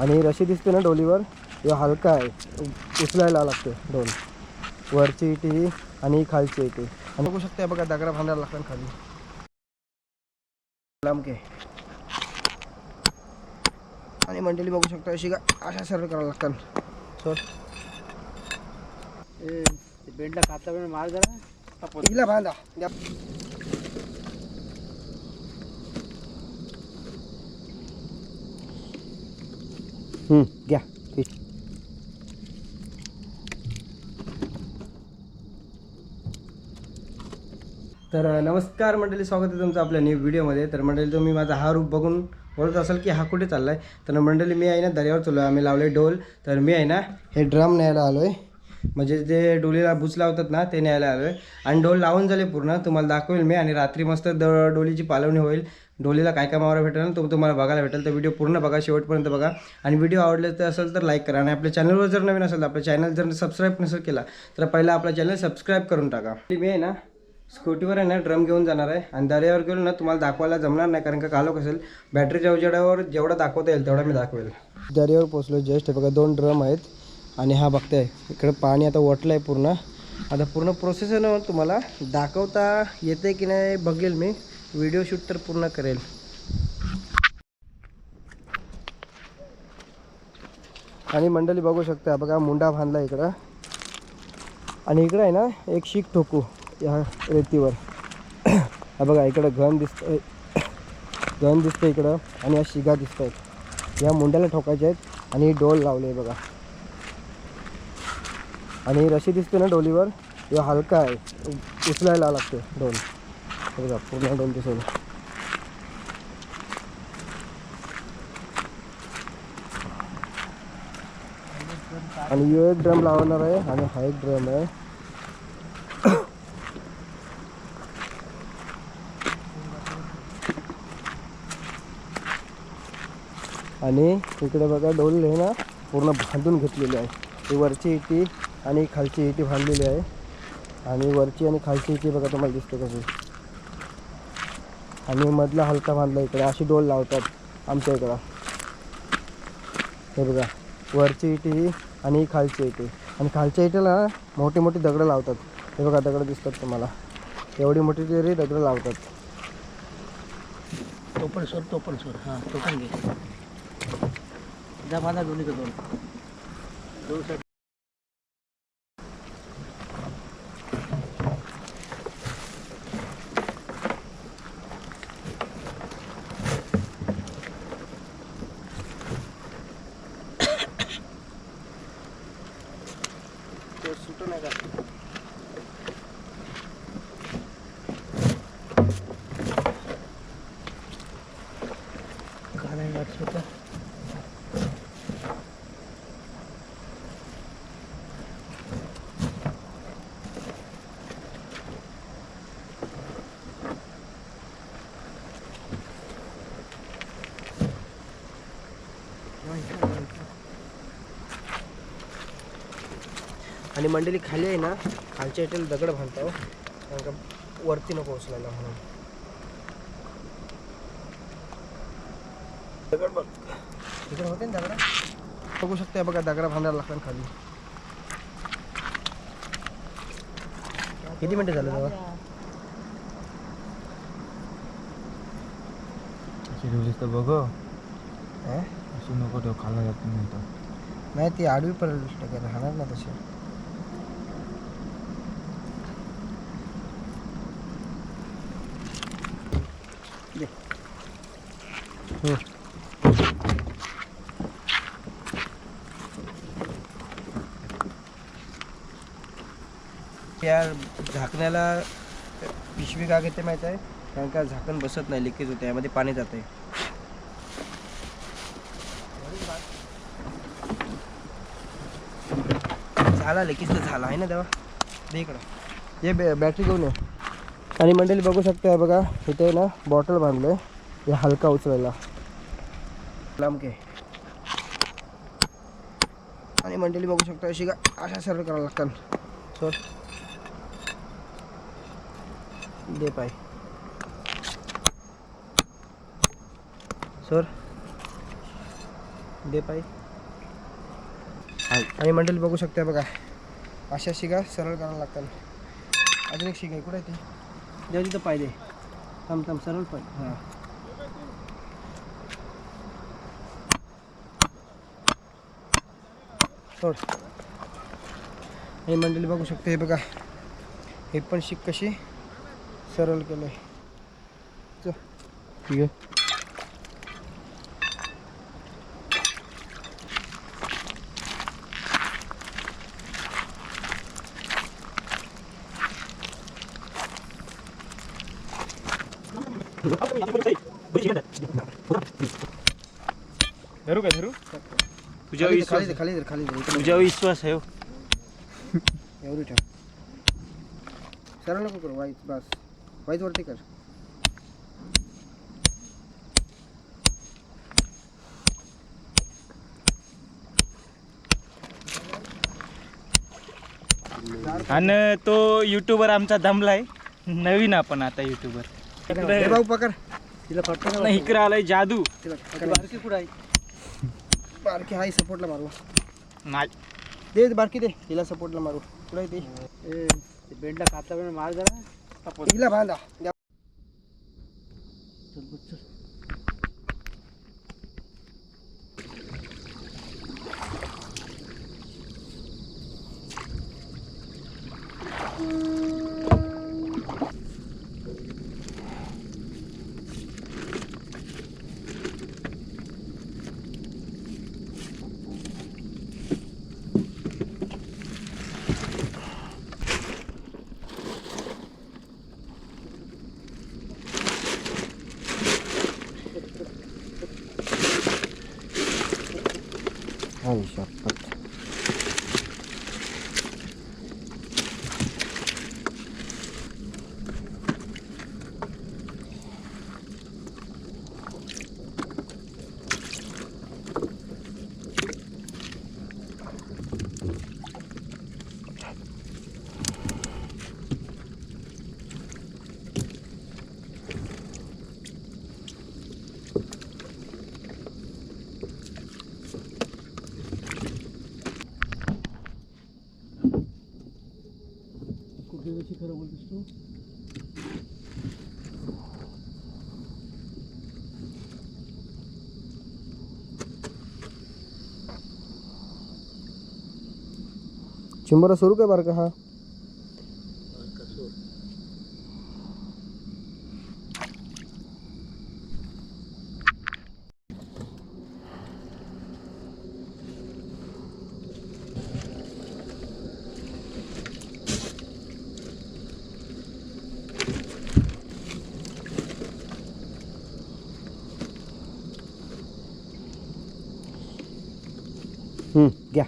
आणि रशी दिसते ना डोलीवर हे हलका आहे. उचलायला लागते डोल वरची इटी आणि खालची इटी. आणि बघू शकते बघा दगडा बांधायला लागतात खाली. लांब घे. आणि मंडळी बघू शकता अशी का अशा सर्व करावं लागतात. सर बेंडला वेळ मार जरा. बांधा. घ्या फिश. तर नमस्कार मंडळी स्वागत आहे तुमचं आपल्या न्यू व्हिडिओमध्ये तर मंडळी तुम्ही माझा हा रूप बघून बोलत असाल की हा कुठे चालला आहे तर मंडळी मी आहे ना दर्यावर चाललो आहे आम्ही लावले डोल तर मी आहे ना हे ड्रम न्यायला आलो आहे म्हणजे जे डोलीला भूच लावतात ना ते न्यायला आलो आहे आणि डोल लावून झाले पूर्ण. तुम्हाला दाखवेल मी. आणि रात्री मस्त द डोलीची पालवणी होईल. डोलीला काय काय मावरा भेटेल ना तो तुम्हाला बघायला भेटेल. तर व्हिडिओ पूर्ण बघा शेवटपर्यंत बघा. आणि व्हिडिओ आवडले तर असेल तर लाईक करा. आणि आपल्या चॅनलवर जर नवीन असेल तर आपल्या चॅनल जर सबस्क्राईब नसेल केला तर पहिला आपला चॅनल सबस्क्राईब करून टाका. मी आहे ना स्कूटीवर आहे ना ड्रम घेऊन जाणार आहे. आणि दर्यावर गेलो ना तुम्हाला दाखवायला जमणार नाही कारण का कालो असेल. बॅटरीच्या उजेडावर जेवढा दाखवता येईल तेवढा मी दाखवेल. दर्यावर पोचलो जस्ट बघा दोन ड्रम आहेत. आणि हा बघताय इकडं पाणी आता ओटलं आहे पूर्ण. आता पूर्ण प्रोसेस आहे ना तुम्हाला दाखवता येते की नाही बघेल मी. व्हिडिओ शूट तर पूर्ण करेल. आणि मंडळी बघू शकता बघा मुंडा बांधला इकडं. आणि इकडं आहे ना एक शीख ठोकू या रेतीवर. हा बघा इकडं घन दिसतंय. घन दिसतं इकडं आणि या शिगा दिसत आहेत या मुंड्याला ठोकायच्या आहेत आणि डोल लावले बघा. आणि रशी दिसते ना डोलीवर हे हलका आहे. उचलायला लागते डोल. बघा पूर्ण डोल दिसेल आणि यो एक ड्रम लावणार आहे आणि हा एक ड्रम आहे. आणि इकडे बघा डोल आहे ना पूर्ण बांधून घेतलेली आहे. ही वरची इटी आणि खालची इटी बांधलेली आहे. आणि वरची आणि खालची इटी बघा तुम्हाला दिसते कशी. आणि मधला हलका बांधला इकडे. अशी डोल लावतात आमच्या इकडं. हे बघा वरची इटी आणि खालची इटी. आणि खालच्या इटीला मोठी मोठी दगडं लावतात. हे बघा दगडं दिसतात तुम्हाला. एवढी मोठी तरी दगडं लावतात. टोपण पण सोड तो सोड हां तो पण घे माझा दोन्ही दोन. दोन साईड ते सुटू नाही का का नाही वाटत होतं आणि मंडळी खाली आहे ना खालच्या इटेला दगड बांधतो. कारण का वरती नको उचलायला म्हणून. दगड बघ. तिकडे होते ना दगड? बघू शकते बघा दगड बांधायला लागतात खाली. किती मिनिटं झालं तेव्हा बघ हा? अशी नको ठेव खाला जात नाही ती आडवी पडेल टाकायला राहणार ना तशी. हम्म. झाकण्याला पिशवी का घेते माहिती आहे? कारण का झाकण बसत नाही लिकेज होते यामध्ये पाणी जाते झाला लिकेज तर झाला आहे ना तेव्हा? इकडं. हे बॅ बॅटरी घेऊन ये. आणि मंडळी बघू शकता बघा इथे ना बॉटल बांधलं आहे हे हलका उचलायला. लांब घे आणि मंडळी बघू शकता अशी का अशा सर्व करावं लागतात. सोड दे पाय. सोर दे पाय. आणि मंडळी बघू शकता बघा. अशा शिगा सरळ करायला लागतात. अजून एक शिगा कुठे आहे ती? देऊ तिथं दे. थांब थांब. सरळ पाय. हां. सोड हे मंडळी बघू शकते हे बघा हे पण शिक कशी सरळ केलं आहे ठीक आहे धरू का धरू तुझ्या खाली दे, खाली दे खाली दे खाली दे. इकडे तुझ्यावर विश्वास आहे हो. एवढी ठेव. सरळ नको करू वाईट बस. वाईट वरती कर. आणि तो युट्यूबर आमचा दमलाय. नवीन आपण आता युट्यूबर हे भाऊ पकड. तिला फटका नाही इकडे आलाय जादू. तिला पकड. बारकी कुठं आहे? बारकी हाय सपोर्टला मारू. नाही. दे बारकी दे. तिला सपोर्टला मारू. आहे ती? ए, ते बेंडला कापता मार जरा. तिला बांधा. 看一下 कुठे कशी खरं बोलतोस तू? चिंबरा सुरू काय बारका हा. घ्या.